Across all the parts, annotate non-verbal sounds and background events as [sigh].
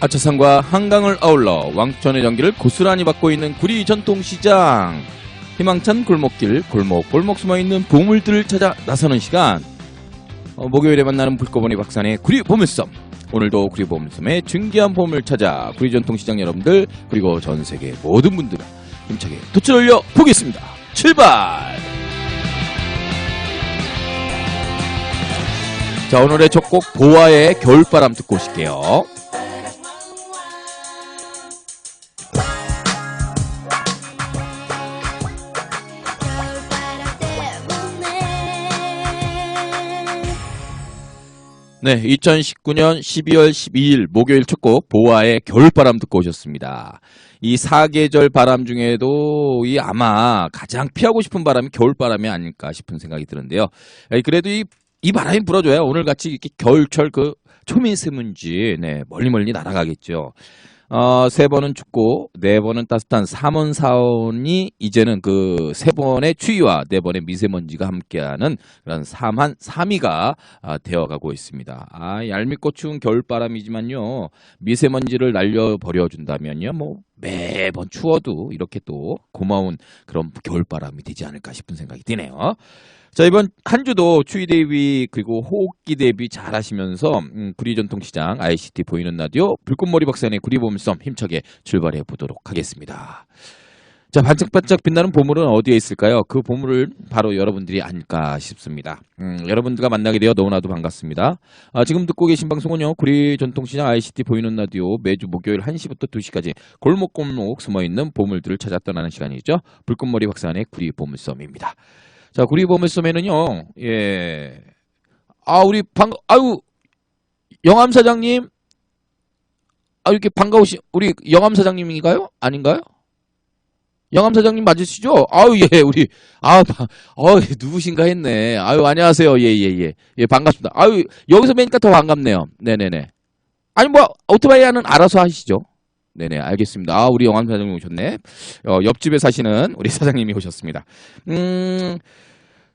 아차산과 한강을 아울러 왕천의 전기를 고스란히 받고 있는 구리 전통시장. 희망찬 골목길, 골목, 골목 숨어있는 보물들을 찾아 나서는 시간. 어, 목요일에 만나는 불꺼번이 박산의 구리 보물섬. 오늘도 구리 보물섬의 중귀한 보물 찾아 구리 전통시장 여러분들 그리고 전 세계 모든 분들 힘차게 도출 올려 보겠습니다. 출발! 자 오늘의 첫 곡 보아의 겨울바람 듣고 오실게요. 네, 2019년 12월 12일 목요일 첫 곡 보아의 겨울바람 듣고 오셨습니다. 이 사계절 바람 중에도 이 아마 가장 피하고 싶은 바람이 겨울바람이 아닐까 싶은 생각이 드는데요. 그래도 이, 이 바람이 불어줘야 오늘같이 이렇게 겨울철 그 초미세문지 네, 멀리 멀리 날아가겠죠. 어, 세 번은 춥고 네 번은 따뜻한 삼원 사원이 이제는 그 세 번의 추위와 네 번의 미세먼지가 함께하는 그런 삼한 삼위가 아, 되어가고 있습니다. 아, 얄밉고 추운 겨울바람이지만요. 미세먼지를 날려 버려 준다면요. 뭐 매번 추워도 이렇게 또 고마운 그런 겨울바람이 되지 않을까 싶은 생각이 드네요. 자, 이번 한 주도 추위 대비 그리고 호흡기 대비 잘 하시면서 음, 구리 전통시장 ICT 보이는 라디오 불꽃머리 박사의 구리 보물섬 힘차게 출발해 보도록 하겠습니다. 자, 반짝반짝 빛나는 보물은 어디에 있을까요? 그 보물을 바로 여러분들이 아닐까 싶습니다. 음, 여러분들과 만나게 되어 너무나도 반갑습니다. 아, 지금 듣고 계신 방송은요, 구리 전통시장 ICT 보이는 라디오 매주 목요일 1시부터 2시까지 골목골목 숨어있는 보물들을 찾아 떠나는 시간이죠. 불꽃머리 박사의 구리 보물섬입니다. 자, 구리 보물섬에는요, 예. 아, 우리 방, 아유, 영암 사장님? 아, 이렇게 반가우시, 우리 영암 사장님인가요? 아닌가요? 영암 사장님 맞으시죠? 아유, 예, 우리, 아, 바- 어, 누구신가 했네. 아유, 안녕하세요. 예, 예, 예. 예, 반갑습니다. 아유, 여기서 뵈니까 더 반갑네요. 네네네. 아니, 뭐, 오토바이는 알아서 하시죠. 네네, 알겠습니다. 아, 우리 영암 사장님 오셨네. 어, 옆집에 사시는 우리 [laughs] 사장님이 오셨습니다. 음,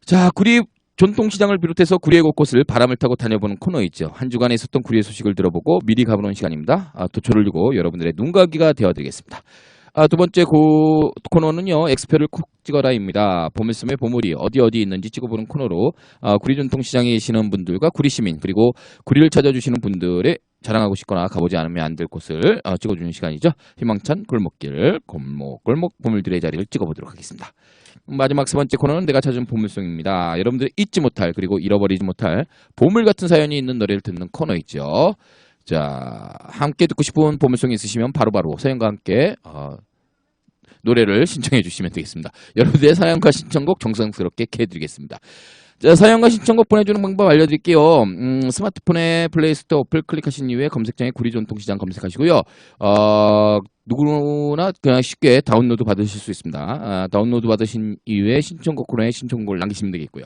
자, 구리 전통시장을 비롯해서 구리의 곳곳을 바람을 타고 다녀보는 코너 있죠. 한 주간에 있었던 구리의 소식을 들어보고 미리 가보는 시간입니다. 아, 도초를 주고 여러분들의 눈가기가 되어드리겠습니다. 아, 두 번째 고, 코너는요, 엑스표를 콕 찍어라입니다. 보물섬의 보물이 어디 어디 있는지 찍어보는 코너로, 아, 구리 전통시장에 계시는 분들과 구리 시민, 그리고 구리를 찾아주시는 분들의 자랑하고 싶거나 가보지 않으면 안 될 곳을 어, 찍어주는 시간이죠. 희망찬 골목길, 골목, 골목 보물들의 자리를 찍어보도록 하겠습니다. 마지막 세 번째 코너는 내가 찾은 보물송입니다. 여러분들이 잊지 못할 그리고 잃어버리지 못할 보물 같은 사연이 있는 노래를 듣는 코너 있죠. 자, 함께 듣고 싶은 보물송이 있으시면 바로 바로 사연과 함께 어, 노래를 신청해 주시면 되겠습니다. 여러분들의 사연과 신청곡 정성스럽게 해드리겠습니다. 자, 사연과 신청곡 보내주는 방법 알려드릴게요. 음, 스마트폰에 플레이스토어 어플 클릭하신 이후에 검색창에 구리전통시장 검색하시고요. 어, 누구나 그냥 쉽게 다운로드 받으실 수 있습니다. 아, 다운로드 받으신 이후에 신청곡 코너에 신청곡을 남기시면 되겠고요.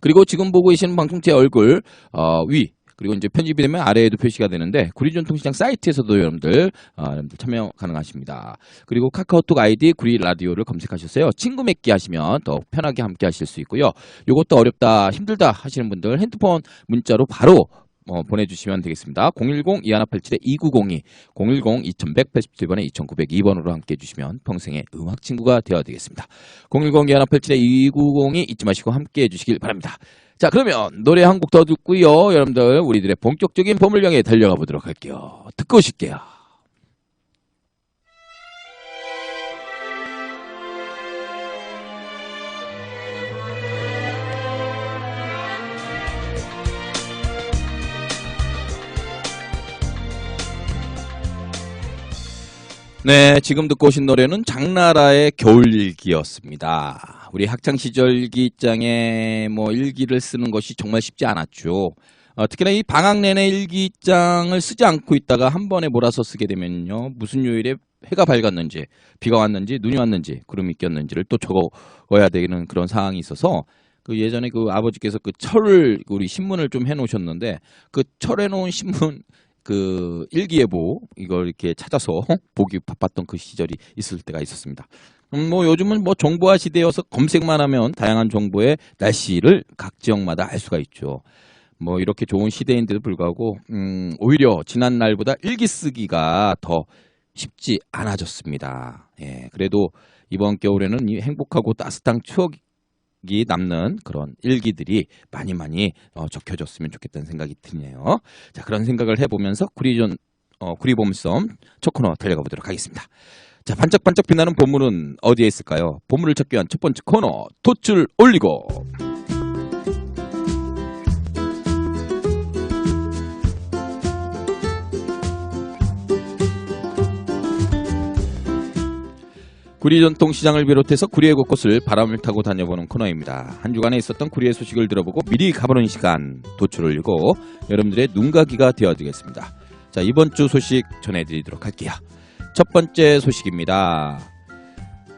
그리고 지금 보고 계시는 방송 제 얼굴 어, 위 그리고 이제 편집이 되면 아래에도 표시가 되는데 구리전통시장 사이트에서도 여러분들, 어, 여러분들 참여 가능하십니다. 그리고 카카오톡 아이디 구리 라디오를 검색하셨어요. 친구 맺기 하시면 더 편하게 함께 하실 수 있고요. 이것도 어렵다, 힘들다 하시는 분들 핸드폰 문자로 바로 어, 보내주시면 되겠습니다. 010-2187-2902, 010-2187번에 2902번으로 함께 해주시면 평생의 음악 친구가 되어야 되겠습니다. 010-2187-2902 잊지 마시고 함께 해주시길 바랍니다. 자, 그러면 노래 한 곡 더 듣고요. 여러분들, 우리들의 본격적인 보물량에 달려가 보도록 할게요. 듣고 오실게요. 네, 지금 듣고 오신 노래는 장나라의 겨울일기였습니다. 우리 학창 시절 일기장에 뭐 일기를 쓰는 것이 정말 쉽지 않았죠. 어, 특히나 이 방학 내내 일기장을 쓰지 않고 있다가 한 번에 몰아서 쓰게 되면요. 무슨 요일에 해가 밝았는지, 비가 왔는지, 눈이 왔는지, 구름이 꼈는지를 또 적어야 되는 그런 상황이 있어서 그 예전에 그 아버지께서 그 철을 우리 신문을 좀 해놓으셨는데 그 철해 놓은 신문 그 일기예보 이걸 이렇게 찾아서 [laughs] 보기 바빴던 그 시절이 있을 때가 있었습니다. 음, 뭐 요즘은 뭐 정보화 시대여서 검색만 하면 다양한 정보의 날씨를 각 지역마다 알 수가 있죠. 뭐 이렇게 좋은 시대인데도 불구하고 음, 오히려 지난 날보다 일기 쓰기가 더 쉽지 않아졌습니다. 예, 그래도 이번 겨울에는 이 행복하고 따뜻한 추억이 남는 그런 일기들이 많이 많이 어, 적혀졌으면 좋겠다는 생각이 드네요. 자, 그런 생각을 해보면서 구리전 어, 구리보물섬 첫 코너 달려가 보도록 하겠습니다. 자, 반짝반짝 빛나는 보물은 어디에 있을까요? 보물을 찾기 위한 첫 번째 코너, 돛줄 올리고. 구리 전통시장을 비롯해서 구리의 곳곳을 바람을 타고 다녀보는 코너입니다. 한 주간에 있었던 구리의 소식을 들어보고 미리 가보는 시간 도출 올리고 여러분들의 눈가기가 되어주겠습니다. 자 이번 주 소식 전해드리도록 할게요. 첫 번째 소식입니다.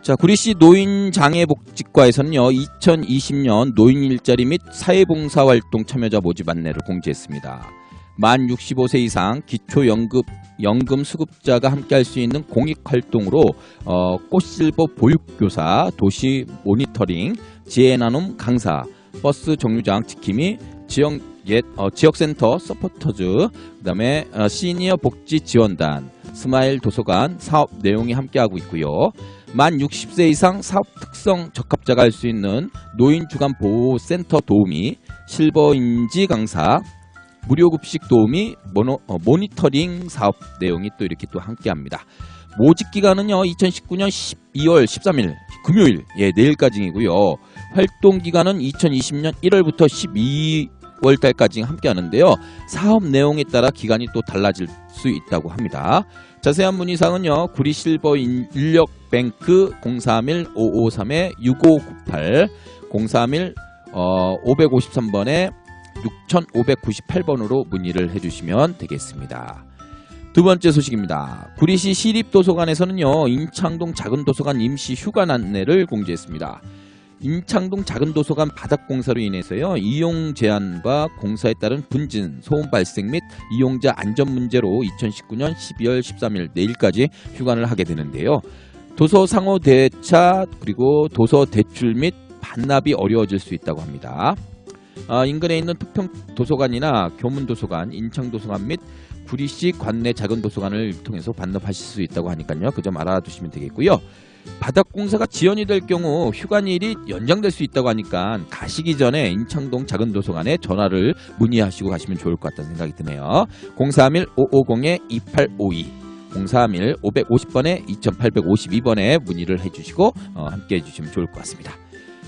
자 구리시 노인장애복지과에서는요 2020년 노인 일자리 및 사회봉사활동 참여자 모집 안내를 공지했습니다. 만 65세 이상 기초연금 연금 수급자가 함께할 수 있는 공익활동으로 어, 꽃실버 보육교사, 도시 모니터링, 지혜 나눔 강사, 버스 정류장 지킴이, 지역 옛 어, 지역센터 서포터즈, 그다음에 어, 시니어 복지 지원단, 스마일 도서관 사업 내용이 함께하고 있고요. 만 60세 이상 사업 특성 적합자가 할 수 있는 노인 주간 보호 센터 도우미, 실버 인지 강사, 무료 급식 도우미 모노, 어, 모니터링 사업 내용이 또 이렇게 또 함께합니다. 모집 기간은요 2019년 12월 13일 금요일 예 내일까지이고요. 활동 기간은 2020년 1월부터 12 월 달까지 함께 하는데요. 사업 내용에 따라 기간이 또 달라질 수 있다고 합니다. 자세한 문의사항은요 구리 실버 인력뱅크 031 553에 6598 031 어, 553번에 6598번으로 문의를 해주시면 되겠습니다. 두 번째 소식입니다. 구리시 시립도서관에서는요, 인창동 작은 도서관 임시 휴관 안내를 공지했습니다. 인창동 작은 도서관 바닥 공사로 인해서요, 이용 제한과 공사에 따른 분진, 소음 발생 및 이용자 안전 문제로 2019년 12월 13일 내일까지 휴관을 하게 되는데요. 도서 상호 대차, 그리고 도서 대출 및 반납이 어려워질 수 있다고 합니다. 아, 인근에 있는 특평 도서관이나 교문 도서관, 인창 도서관 및 구리시 관내 작은 도서관을 통해서 반납하실 수 있다고 하니까요. 그 점 알아두시면 되겠고요. 바닥 공사가 지연이 될 경우 휴관일이 연장될 수 있다고 하니까 가시기 전에 인창동 작은 도서관에 전화를 문의하시고 가시면 좋을 것 같다는 생각이 드네요. 031-550-2852 031-550번에 2852번에 문의를 해주시고 어, 함께 해주시면 좋을 것 같습니다.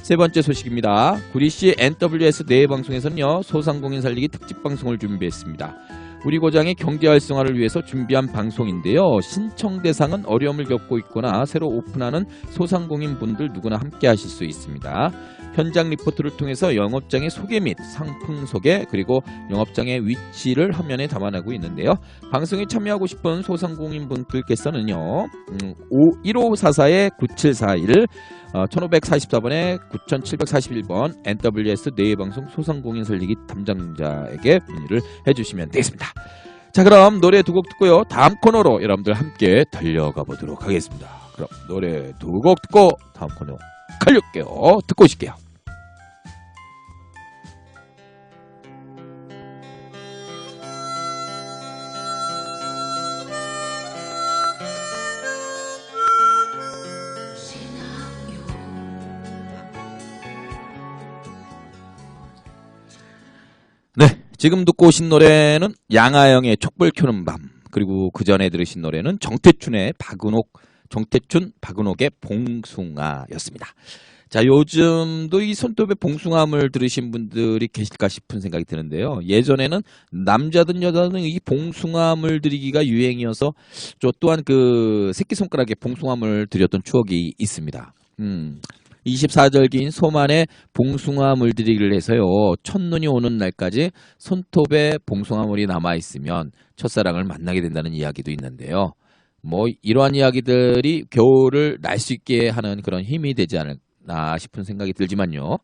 세 번째 소식입니다. 구리시 NWS 내외 방송에서는요 소상공인 살리기 특집 방송을 준비했습니다. 우리 고장의 경제 활성화를 위해서 준비한 방송인데요. 신청 대상은 어려움을 겪고 있거나 새로 오픈하는 소상공인 분들 누구나 함께 하실 수 있습니다. 현장 리포트를 통해서 영업장의 소개 및 상품 소개 그리고 영업장의 위치를 화면에 담아내고 있는데요. 방송에 참여하고 싶은 소상공인 분들께서는요. 음, 1544-9741 어, 1544번에 9741번 NWS 내외방송 소상공인 살리기 담당자에게 문의를 해주시면 되겠습니다. 자 그럼 노래 두 곡 듣고요. 다음 코너로 여러분들 함께 달려가 보도록 하겠습니다. 그럼 노래 두 곡 듣고 다음 코너 갈릴게요. 듣고 오실게요. 지금 듣고 오신 노래는 양아영의 촛불 켜는 밤 그리고 그 전에 들으신 노래는 정태춘의 박은옥 정태춘 박은옥의 봉숭아였습니다. 자, 요즘도 이 손톱에 봉숭아물 들으신 분들이 계실까 싶은 생각이 드는데요. 예전에는 남자든 여자든 이 봉숭아물 들이기가 유행이어서 저 또한 그 새끼손가락에 봉숭아물 들였던 추억이 있습니다. 음. 24절기인 소만에 봉숭아 물들이기를 해서요. 첫눈이 오는 날까지 손톱에 봉숭아 물이 남아 있으면 첫사랑을 만나게 된다는 이야기도 있는데요. 뭐 이러한 이야기들이 겨울을 날 수 있게 하는 그런 힘이 되지 않을까 싶은 생각이 들지만요.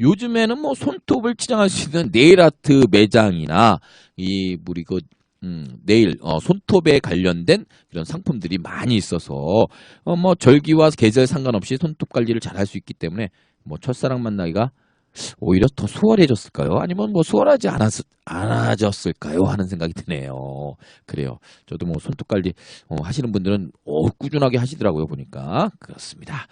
요즘에는 뭐 손톱을 치장할 수 있는 네일 아트 매장이나 이 우리 그 음, 네일 어, 손톱에 관련된 그런 상품들이 많이 있어서 어, 뭐 절기와 계절 상관없이 손톱 관리를 잘 할 수 있기 때문에 뭐 첫사랑 만나기가 오히려 더 수월해졌을까요? 아니면 뭐 수월하지 않았, 않아졌을까요? 하는 생각이 드네요. 그래요. 저도 뭐 손톱 관리 어, 하시는 분들은 어, 꾸준하게 하시더라고요. 보니까. 그렇습니다.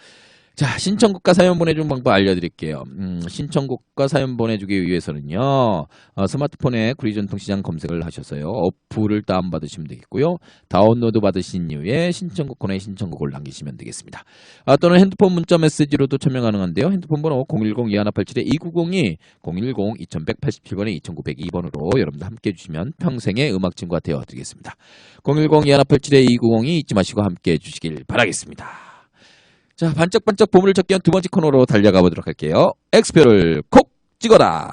자, 신청국가 사연 보내주는 방법 알려드릴게요. 음, 신청국가 사연 보내주기 위해서는요, 어, 스마트폰에 구리전통시장 검색을 하셔서요, 어플을 다운받으시면 되겠고요, 다운로드 받으신 이후에 신청국 코너에 신청국을 남기시면 되겠습니다. 아, 또는 핸드폰 문자 메시지로도 참여 가능한데요, 핸드폰 번호 010-2187-2902, 010-2187번에 2902번으로 여러분들 함께 해주시면 평생의 음악 친구가 되어드리겠습니다. 010-2187-2902 잊지 마시고 함께 해주시길 바라겠습니다. 자, 반짝반짝 보물을 찾기 위한 두 번째 코너로 달려가 보도록 할게요. 엑스표를 콕 찍어라.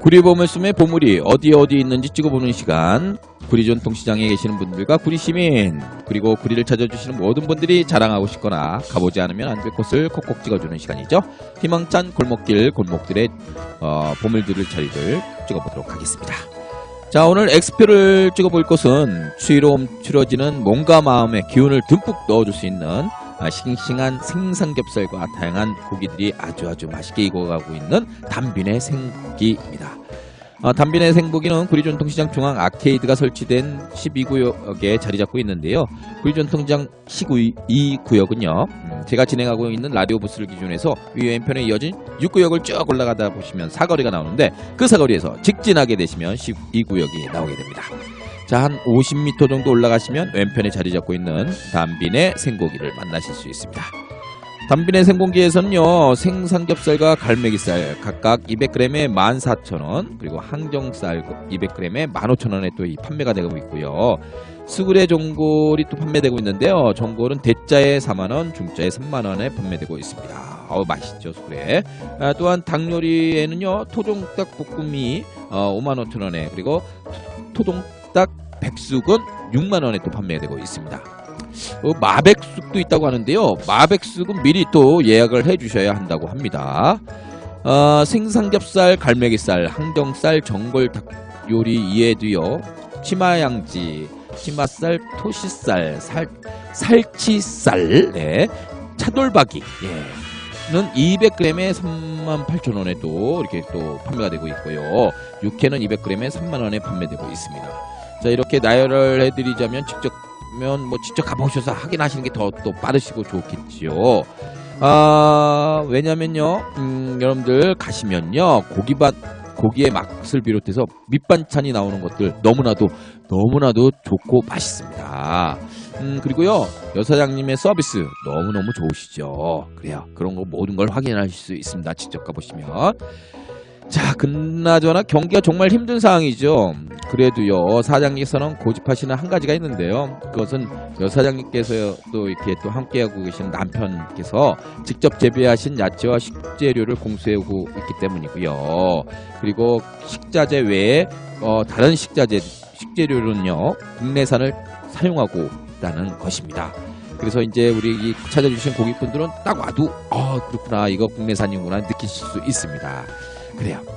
구리 보물섬의 보물이 어디에 어디 있는지 찍어보는 시간. 구리 전통 시장에 계시는 분들과 구리 시민 그리고 구리를 찾아주시는 모든 분들이 자랑하고 싶거나 가보지 않으면 안 될 곳을 콕콕 찍어주는 시간이죠. 희망찬 골목길 골목들의 어, 보물들을 자리를 찍어보도록 하겠습니다. 자 오늘 엑스표를 찍어볼 곳은 추위로 움츠러지는 몸과 마음의 기운을 듬뿍 넣어줄 수 있는 아, 싱싱한 생삼겹살과 다양한 고기들이 아주 아주 맛있게 익어가고 있는 담빈의 생고기입니다. 어, 담빈의 생고기는 구리전통시장 중앙 아케이드가 설치된 12구역에 자리 잡고 있는데요. 구리전통시장 12구역은요. 음, 제가 진행하고 있는 라디오 부스를 기준해서 위 왼편에 이어진 6구역을 쭉 올라가다 보시면 사거리가 나오는데 그 사거리에서 직진하게 되시면 12구역이 나오게 됩니다. 자, 한 50m 정도 올라가시면 왼편에 자리 잡고 있는 담빈의 생고기를 만나실 수 있습니다. 담빈의 생고기에서는요, 생삼겹살과 갈매기살 각각 200g에 14,000원, 그리고 항정살 200g에 15,000원에 또이 판매가 되고 있고요. 수그레 전골이 또 판매되고 있는데요. 전골은 대짜에 4만원, 중짜에 3만원에 판매되고 있습니다. 어우, 맛있죠, 수그레. 아, 또한 닭요리에는요, 토종닭 볶음이 어, 5만 5천원에, 그리고 토종닭 백숙은 6만 원에 또 판매되고 있습니다. 어, 마백숙도 있다고 하는데요. 마백숙은 미리 또 예약을 해주셔야 한다고 합니다. 어, 생삼겹살, 갈매기살, 항정살, 전골 닭 요리 이에도요. 치마양지, 치마살, 토시살, 살, 살치살, 네, 차돌박이, 예. 는 200g에 38,000원에 또 이렇게 또 판매가 되고 있고요. 육회는 200g에 3만원에 판매되고 있습니다. 자 이렇게 나열을 해드리자면 직접 면 뭐 직접 가보셔서 확인하시는 게 더 또 빠르시고 좋겠지요. 아 왜냐면요, 음, 여러분들 가시면요 고기반 고기의 맛을 비롯해서 밑반찬이 나오는 것들 너무나도 너무나도 좋고 맛있습니다. 음, 그리고요, 여사장님의 서비스 너무너무 좋으시죠. 그래요. 그런 거 모든 걸 확인하실 수 있습니다. 직접 가보시면. 자, 그나저나 경기가 정말 힘든 상황이죠. 그래도요, 사장님께서는 고집하시는 한 가지가 있는데요. 그것은 여사장님께서 또 이렇게 또 함께하고 계신 남편께서 직접 재배하신 야채와 식재료를 공수하고 있기 때문이고요. 그리고 식자재 외에 어, 다른 식자재, 식재료는요, 국내산을 사용하고 있다는 것입니다. 그래서 이제 우리 이 찾아주신 고객분들은 딱 와도, 아, 그렇구나. 이거 국내산이구나. 느끼실 수 있습니다. 그래요.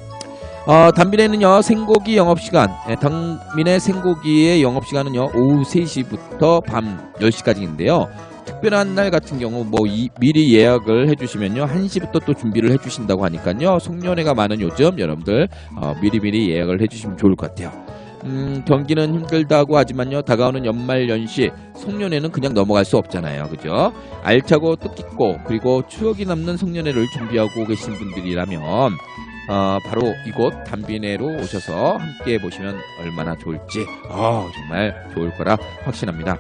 어, 담빈에는요 생고기 영업시간. 예, 담빈의 생고기의 영업시간은요 오후 3시부터 밤 10시까지인데요. 특별한 날 같은 경우 뭐 이, 미리 예약을 해주시면요 1시부터 또 준비를 해주신다고 하니까요. 송년회가 많은 요즘 여러분들 어, 미리미리 예약을 해주시면 좋을 것 같아요. 음, 경기는 힘들다고 하지만요 다가오는 연말 연시 송년회는 그냥 넘어갈 수 없잖아요. 그죠? 알차고 뜻깊고 그리고 추억이 남는 송년회를 준비하고 계신 분들이라면 어, 바로 이곳 담비네로 오셔서 함께 보시면 얼마나 좋을지 어, 정말 좋을 거라 확신합니다.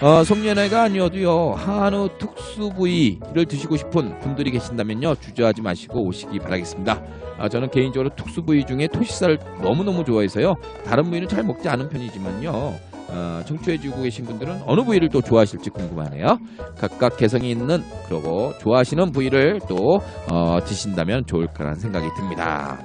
어, 송년회가 아니어도요 한우 특수 부위를 드시고 싶은 분들이 계신다면요 주저하지 마시고 오시기 바라겠습니다. 아, 저는 개인적으로 특수 부위 중에 토시살을 너무 너무 좋아해서요 다른 부위는 잘 먹지 않은 편이지만요 어, 청취해주고 계신 분들은 어느 부위를 또 좋아하실지 궁금하네요. 각각 개성이 있는 그리고 좋아하시는 부위를 또 어, 드신다면 좋을 거라는 생각이 듭니다.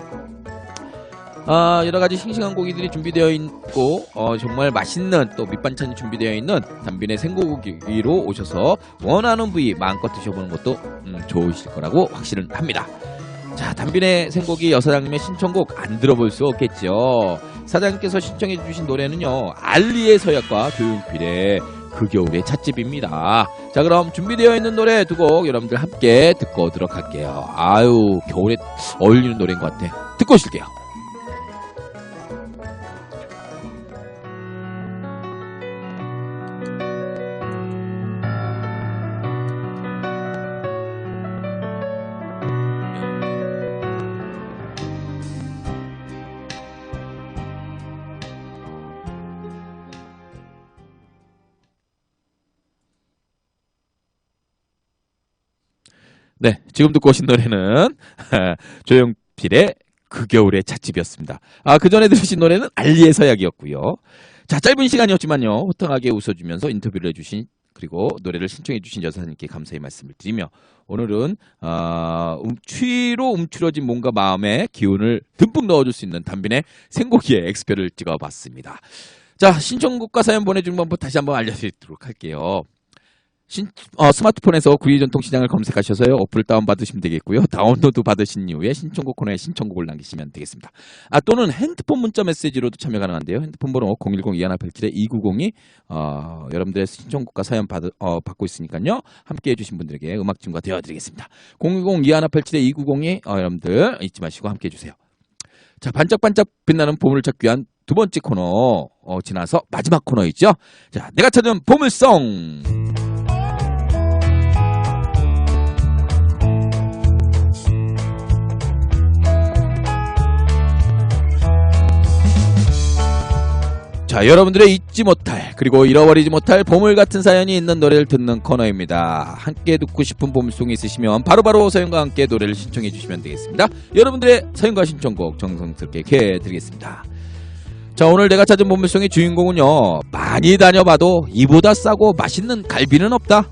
아, 여러 가지 싱싱한 고기들이 준비되어 있고 어, 정말 맛있는 또 밑반찬이 준비되어 있는 담빈의 생고기로 오셔서 원하는 부위 마음껏 드셔보는 것도 음, 좋으실 거라고 확신을 합니다. 자, 담빈의 생곡이 여사장님의 신청곡 안 들어볼 수 없겠죠. 사장님께서 신청해 주신 노래는요. 알리의 서약과 조용필의 그 겨울의 찻집입니다. 자, 그럼 준비되어 있는 노래 두 곡 여러분들 함께 듣고 오도록 할게요. 아유, 겨울에 어울리는 노래인 것 같아. 듣고 오실게요. 네, 지금 듣고 오신 노래는 [laughs] 조용필의 그 겨울의 찻집이었습니다. 아, 그 전에 들으신 노래는 알리의 서약이었고요. 자, 짧은 시간이었지만요. 호탕하게 웃어주면서 인터뷰를 해주신 그리고 노래를 신청해주신 여사님께 감사의 말씀을 드리며 오늘은 아, 음, 추위로 움츠러진 몸과 마음에 기운을 듬뿍 넣어줄 수 있는 담빈의 생고기의 엑스표를 찍어봤습니다. 자, 신청곡과 사연 보내주는 방법 다시 한번 알려드리도록 할게요. 신- 어, 스마트폰에서 구리전통시장을 검색하셔서요. 어플을 다운받으시면 되겠고요. [laughs] 다운로드 받으신 이후에 신청곡 코너에 신청곡을 남기시면 되겠습니다. 아 또는 핸드폰 문자 메시지로도 참여 가능한데요. 핸드폰 번호 010-2187-2902 어, 여러분들의 신청곡과 사연 받, 어, 받고 있으니까요. 함께 해주신 분들에게 음악 친구가 되어드리겠습니다. 010-2187-2902 어, 여러분들 잊지 마시고 함께 해주세요. 자 반짝반짝 빛나는 보물을 찾기 위한 두 번째 코너 어, 지나서 마지막 코너 있죠. 자 내가 찾은 보물송 자, 여러분들의 잊지 못할 그리고 잃어버리지 못할 보물 같은 사연이 있는 노래를 듣는 코너입니다. 함께 듣고 싶은 보물송이 있으시면 바로바로 사연과 함께 노래를 신청해 주시면 되겠습니다. 여러분들의 사연과 신청곡 정성스럽게 해 드리겠습니다. 자, 오늘 내가 찾은 보물송의 주인공은요. 많이 다녀봐도 이보다 싸고 맛있는 갈비는 없다.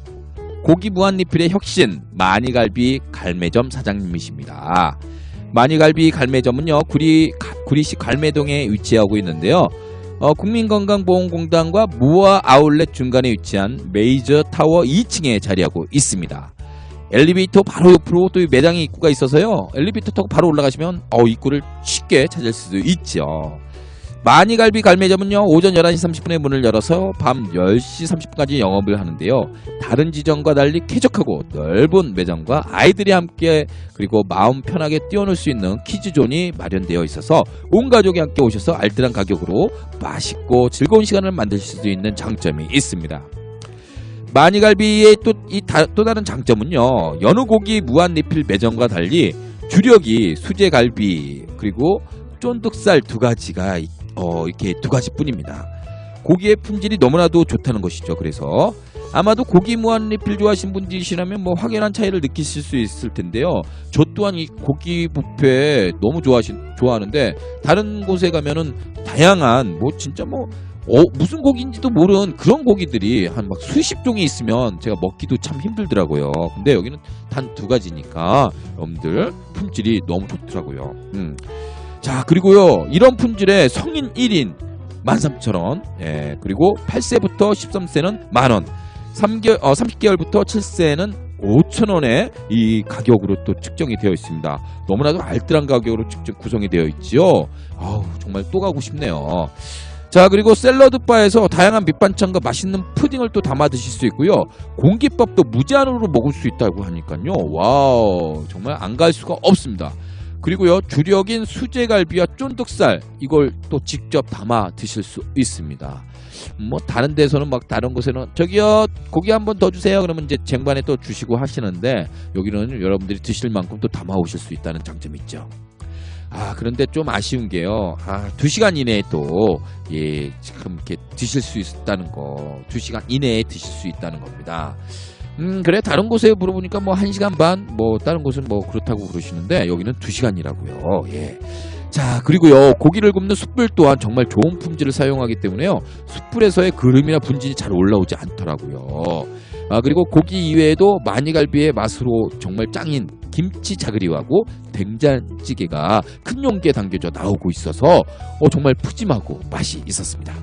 고기 무한리필의 혁신 마니갈비 갈매점 사장님이십니다. 마니갈비 갈매점은요. 구리 가- 구리시 갈매동에 위치하고 있는데요. 어, 국민건강보험공단과 무아 아울렛 중간에 위치한 메이저 타워 2층에 자리하고 있습니다. 엘리베이터 바로 옆으로 또이 매장이 입구가 있어서요. 엘리베이터 타고 바로 올라가시면 어, 입구를 쉽게 찾을 수 있죠. 마니갈비 갈매점은요. 오전 11시 30분에 문을 열어서 밤 10시 30분까지 영업을 하는데요. 다른 지점과 달리 쾌적하고 넓은 매장과 아이들이 함께 그리고 마음 편하게 뛰어놀 수 있는 키즈존이 마련되어 있어서 온 가족이 함께 오셔서 알뜰한 가격으로 맛있고 즐거운 시간을 만드실 수 있는 장점이 있습니다. 마니갈비의 또, 이 다, 또 다른 장점은요. 연어 고기 무한 리필 매점과 달리 주력이 수제 갈비 그리고 쫀득살 두 가지가 이- 어, 이렇게 두 가지뿐입니다. 고기의 품질이 너무나도 좋다는 것이죠. 그래서 아마도 고기 무한 리필 좋아하신 분들이시라면 뭐 확연한 차이를 느끼실 수 있을 텐데요. 저 또한 이 고기 뷔페 너무 좋아하신 좋아하는데 다른 곳에 가면은 다양한 뭐 진짜 뭐 어, 무슨 고기인지도 모르는 그런 고기들이 한 막 수십 종이 있으면 제가 먹기도 참 힘들더라고요. 근데 여기는 단 두 가지니까 여러분들 품질이 너무 좋더라고요. 음. 자, 그리고요. 이런 품질의 성인 1인 13,000원. 예. 그리고 8세부터 13세는 만원. 3개월, 어, 30개월부터 7세는 5,000원의 이 가격으로 또 측정이 되어 있습니다. 너무나도 알뜰한 가격으로 측정 구성이 되어 있지요. 아우, 정말 또 가고 싶네요. 자, 그리고 샐러드 바에서 다양한 밑반찬과 맛있는 푸딩을 또 담아 드실 수 있고요. 공깃밥도 무제한으로 먹을 수 있다고 하니까요. 와우, 정말 안 갈 수가 없습니다. 그리고요, 주력인 수제갈비와 쫀득살, 이걸 또 직접 담아 드실 수 있습니다. 뭐, 다른 데서는 막 다른 곳에는, 저기요, 고기 한 번 더 주세요. 그러면 이제 쟁반에 또 주시고 하시는데, 여기는 여러분들이 드실 만큼 또 담아 오실 수 있다는 장점이 있죠. 아, 그런데 좀 아쉬운 게요. 아, 두 시간 이내에 또, 예, 지금 이렇게 드실 수 있다는 거, 두 시간 이내에 드실 수 있다는 겁니다. 음, 그래, 다른 곳에 물어보니까 뭐, 한 시간 반, 뭐, 다른 곳은 뭐, 그렇다고 그러시는데, 여기는 두 시간이라고요. 예. 자, 그리고요, 고기를 굽는 숯불 또한 정말 좋은 품질을 사용하기 때문에요, 숯불에서의 그름이나 분진이 잘 올라오지 않더라고요. 아, 그리고 고기 이외에도 마니갈비의 맛으로 정말 짱인 김치 자그리하고 된장찌개가 큰 용기에 담겨져 나오고 있어서 어, 정말 푸짐하고 맛이 있었습니다.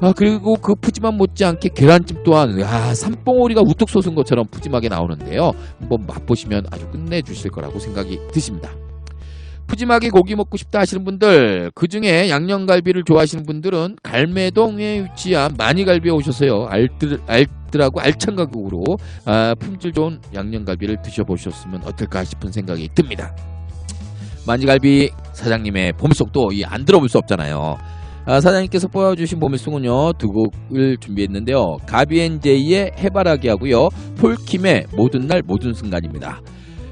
아 그리고 그 푸짐함 못지않게 계란찜 또한 야 산봉오리가 우뚝 솟은 것처럼 푸짐하게 나오는데요. 한번 맛보시면 아주 끝내주실 거라고 생각이 드십니다. 푸짐하게 고기 먹고 싶다 하시는 분들, 그 중에 양념갈비를 좋아하시는 분들은 갈매동에 위치한 마니갈비에 오셔서요, 알뜰, 알뜰하고 알찬 가격으로 아, 품질 좋은 양념갈비를 드셔보셨으면 어떨까 싶은 생각이 듭니다. 마니갈비 사장님의 보물송도 이 안 들어볼 수 없잖아요. 아, 사장님께서 뽑아주신 보물송은요, 두 곡을 준비했는데요. 가비앤제이의 해바라기 하고요, 폴킴의 모든 날 모든 순간입니다.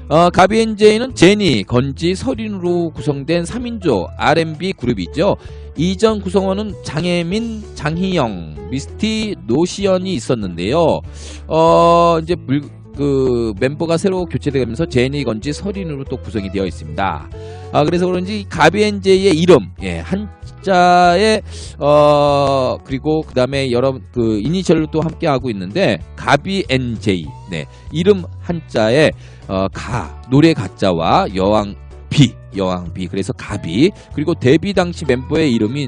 어, 가비앤제이는 제니, 건지, 서린으로 구성된 3인조 R&B 그룹이죠. 이전 구성원은 장혜민, 장희영, 미스티, 노시연이 있었는데요. 어, 이제 물, 그 멤버가 새로 교체되면서 제니, 건지, 서린으로 또 구성이 되어 있습니다. 아, 그래서 그런지 가비앤제이의 이름, 예, 한 자에 어 그리고 그 다음에 여러 그 이니셜로 또 함께 하고 있는데 가비앤제이, 네, 이름 한자에 어, 가 노래 가자와 여왕 비 여왕 비. 그래서 가비. 그리고 데뷔 당시 멤버의 이름이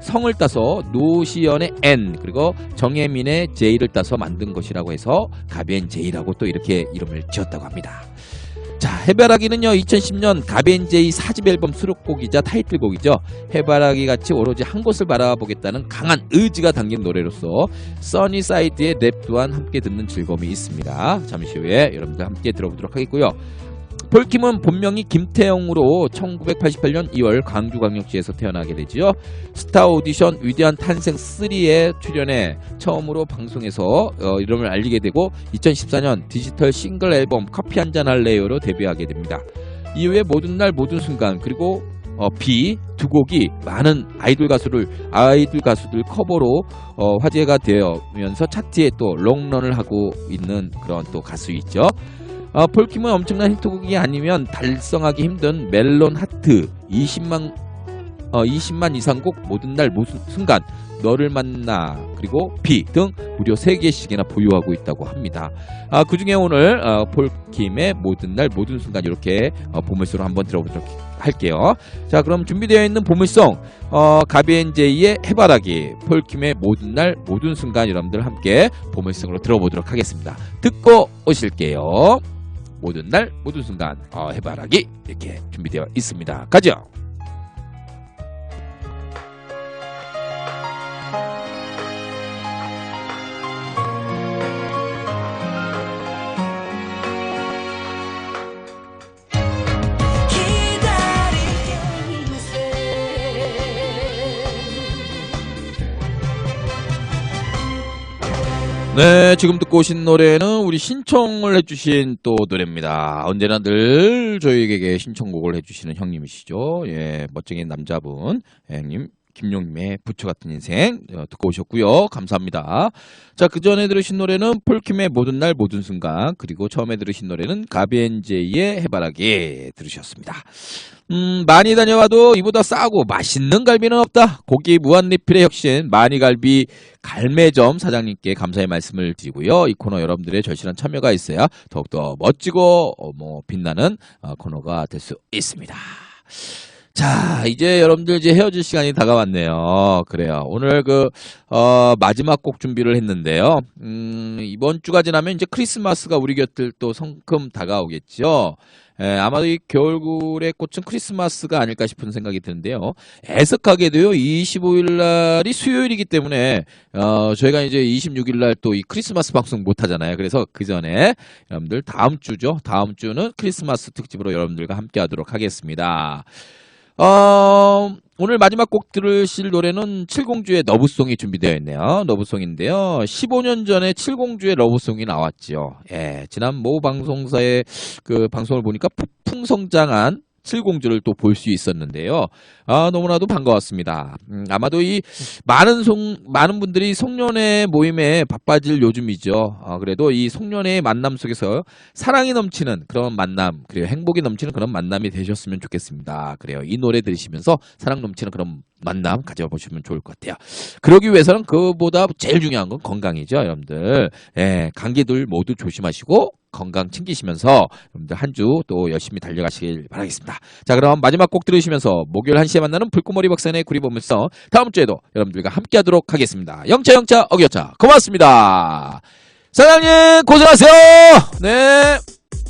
성을 따서 노시연의 N. 그리고 정혜민의 J를 따서 만든 것이라고 해서 가비앤제이라고 또 이렇게 이름을 지었다고 합니다. 자, 해바라기는요, 2010년 가벤제이 4집 앨범 수록곡이자 타이틀곡이죠. 해바라기 같이 오로지 한 곳을 바라보겠다는 강한 의지가 담긴 노래로서 써니사이드의 랩 또한 함께 듣는 즐거움이 있습니다. 잠시 후에 여러분들 함께 들어보도록 하겠고요. 폴킴은 본명이 김태형으로 1988년 2월 광주광역시에서 태어나게 되지요. 스타 오디션 위대한 탄생 3에 출연해 처음으로 방송에서 어, 이름을 알리게 되고 2014년 디지털 싱글 앨범 커피 한잔 할래요로 데뷔하게 됩니다. 이후에 모든 날 모든 순간 그리고 어, 비두 곡이 많은 아이돌 가수를 아이돌 가수들 커버로 어, 화제가 되면서 차트에 또 롱런을 하고 있는 그런 또 가수 있죠. 어, 폴킴은 엄청난 히트곡이 아니면 달성하기 힘든 멜론 하트 20만 어, 20만 이상 곡 모든 날 모든 순간 너를 만나 그리고 비 등 무려 3개씩이나 보유하고 있다고 합니다. 아, 그 중에 오늘 어, 폴킴의 모든 날 모든 순간 이렇게 어, 보물소로 한번 들어보도록 할게요. 자 그럼 준비되어 있는 보물송 어, 가비앤제이의 해바라기 폴킴의 모든 날 모든 순간 여러분들 함께 보물송으로 들어보도록 하겠습니다. 듣고 오실게요. 모든 날 모든 순간 어, 해바라기 이렇게 준비되어 있습니다. 가죠. 네, 지금 듣고 오신 노래는 우리 신청을 해주신 또 노래입니다. 언제나 늘 저희에게 신청곡을 해주시는 형님이시죠. 예, 멋쟁인 남자분, 예, 형님. 김용님의 부처 같은 인생 어, 듣고 오셨고요. 감사합니다. 자, 그 전에 들으신 노래는 폴킴의 모든 날 모든 순간 그리고 처음에 들으신 노래는 가비앤제이의 해바라기 들으셨습니다. 음, 많이 다녀와도 이보다 싸고 맛있는 갈비는 없다. 고기 무한 리필의 혁신 마니갈비 갈매점 사장님께 감사의 말씀을 드리고요. 이 코너 여러분들의 절실한 참여가 있어야 더욱더 멋지고 어, 뭐 빛나는 어, 코너가 될 수 있습니다. 자, 이제 여러분들 이제 헤어질 시간이 다가왔네요. 그래요. 오늘 그, 어, 마지막 곡 준비를 했는데요. 음, 이번 주가 지나면 이제 크리스마스가 우리 곁을 또 성큼 다가오겠죠. 예, 아마도 이 겨울굴의 꽃은 크리스마스가 아닐까 싶은 생각이 드는데요. 애석하게도요, 25일 날이 수요일이기 때문에, 어, 저희가 이제 26일 날 또 이 크리스마스 방송 못 하잖아요. 그래서 그 전에 여러분들 다음 주죠. 다음 주는 크리스마스 특집으로 여러분들과 함께 하도록 하겠습니다. 어, 오늘 마지막 곡 들으실 노래는 칠공주의 러브송이 준비되어 있네요. 러브송인데요. 15년 전에 칠공주의 러브송이 나왔죠. 예, 지난 모 방송사의 그 방송을 보니까 풍성장한 칠공주를 또 볼 수 있었는데요. 아, 너무나도 반가웠습니다. 음, 아마도 이 많은 송, 많은 분들이 송년회 모임에 바빠질 요즘이죠. 아, 그래도 이 송년회의 만남 속에서 사랑이 넘치는 그런 만남, 그리고 행복이 넘치는 그런 만남이 되셨으면 좋겠습니다. 그래요. 이 노래 들으시면서 사랑 넘치는 그런 만남 가져보시면 좋을 것 같아요. 그러기 위해서는 그보다 제일 중요한 건 건강이죠, 여러분들. 예, 감기들 모두 조심하시고 건강 챙기시면서 여러분들 한 주 또 열심히 달려가시길 바라겠습니다. 자, 그럼 마지막 곡 들으시면서 목요일 1시에 만나는 불꽃머리 박사의 구리 보면서 다음 주에도 여러분들과 함께 하도록 하겠습니다. 영차 영차 어기영차 고맙습니다. 사장님 고생하세요. 네.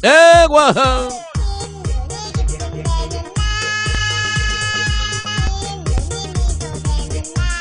네, 고맙습니다.